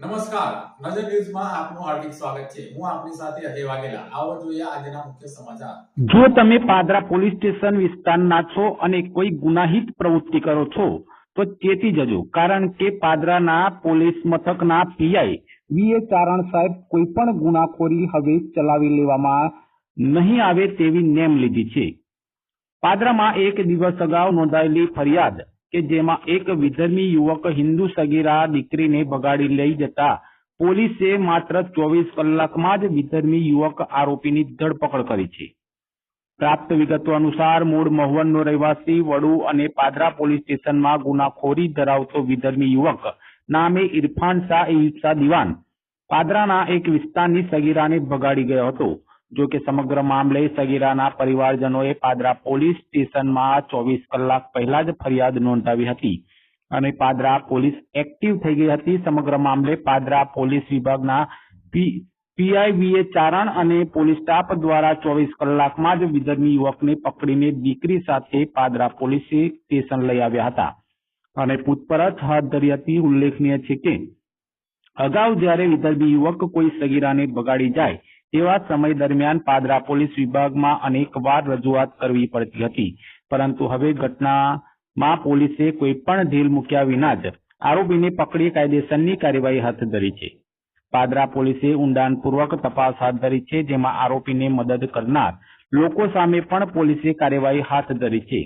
નમસ્કાર. નજર ન્યૂઝમાં આપનું હાર્દિક સ્વાગત છે. હું આપની સાથે અજય વાઘેલા. આવો જોઈએ આજના મુખ્ય સમાચાર. જો તમે પાદરા પોલીસ સ્ટેશન વિસ્તારના છો અને કોઈ ગુનાહિત પ્રવૃત્તિ કરો છો, તો ચેતી જજો. કારણ કે પાદરાના પોલીસ મથકના પીઆઈ વીએ ચારણ સાહેબ કોઈ પણ ગુનાખોરી હવે ચલાવી લેવામાં નહીં આવે તેવી નેમ લીધી છે. પાદરામાં એક દિવસ અગાઉ નોંધાયેલી ફરિયાદ કે જેમાં એક વિધર્મી યુવક હિન્દુ સગીરા દીકરીને ભગાડી લઈ જતા પોલીસે માત્ર ચોવીસ કલાકમાં જ વિધર્મી યુવક આરોપીની ધરપકડ કરી છે. પ્રાપ્ત વિગતો અનુસાર મૂળ મહુવનનો રહેવાસી વડુ અને પાદરા પોલીસ સ્ટેશનમાં ગુનાખોરી ધરાવતો વિધર્મી યુવક નામે ઇરફાન શાહ દિવાન પાદરાના એક વિસ્તારની સગીરાને ભગાડી ગયો હતો. જો કે સમગ્ર મામલે સગીરાના પરિવારજનોએ પાદરા પોલીસ સ્ટેશનમાં ચોવીસ કલાક પહેલા જ ફરિયાદ નોંધાવી હતી. અને પાદરા પોલીસ એક્ટિવ થઈ ગઈ હતી. સમગ્ર મામલે પાદરા પોલીસ વિભાગના પીઆઈબીએ ચારણ અને પોલીસ સ્ટાફ દ્વારા ચોવીસ કલાકમાં જ વિધર્મી યુવકને પકડીને દીકરી સાથે પાદરા પોલીસે સ્ટેશન લઈ આવ્યા હતા. અને પૂછપરછ હાથ ધરી હતી. ઉલ્લેખનીય છે કે, અગાઉ જ્યારે વિધર્મી યુવક કોઈ સગીરાને બગાડી જાય તેવા સમય દરમિયાન પાદરા પોલીસ વિભાગમાં અનેકવાર રજૂઆત કરવી પડતી હતી. પરંતુ હવે ઘટનામાં પોલીસે કોઈ પણ ઢીલ મૂક્યા વિના જ આરોપીને પકડી કાયદેસરની કાર્યવાહી હાથ ધરી છે. પાદરા પોલીસે ઊંડાણપૂર્વક તપાસ હાથ ધરી છે, જેમાં આરોપીને મદદ કરનાર લોકો સામે પણ પોલીસે કાર્યવાહી હાથ ધરી છે.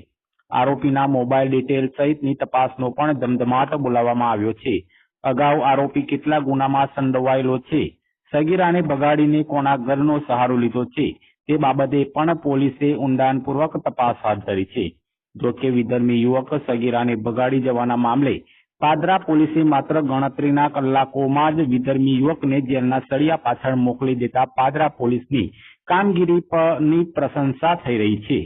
આરોપીના મોબાઈલ ડિટેલ સહિતની તપાસનો પણ ધમધમાટ બોલાવવામાં આવ્યો છે. અગાઉ આરોપી કેટલા ગુનામાં સંડોવાયેલો છે સગીરાને બગાડીને કોના ઘરનો સહારો લીધો છે તે બાબતે પણ પોલીસે ઊંડાણપૂર્વક તપાસ હાથ ધરી છે. જો કે વિધર્મી યુવક સગીરાને બગાડી જવાના મામલે પાદરા પોલીસે માત્ર ગણતરીના કલાકોમાં જ વિધર્મી યુવકને જેલના સળિયા પાછળ મોકલી દેતા પાદરા પોલીસની કામગીરી પરની પ્રશંસા થઈ રહી છે.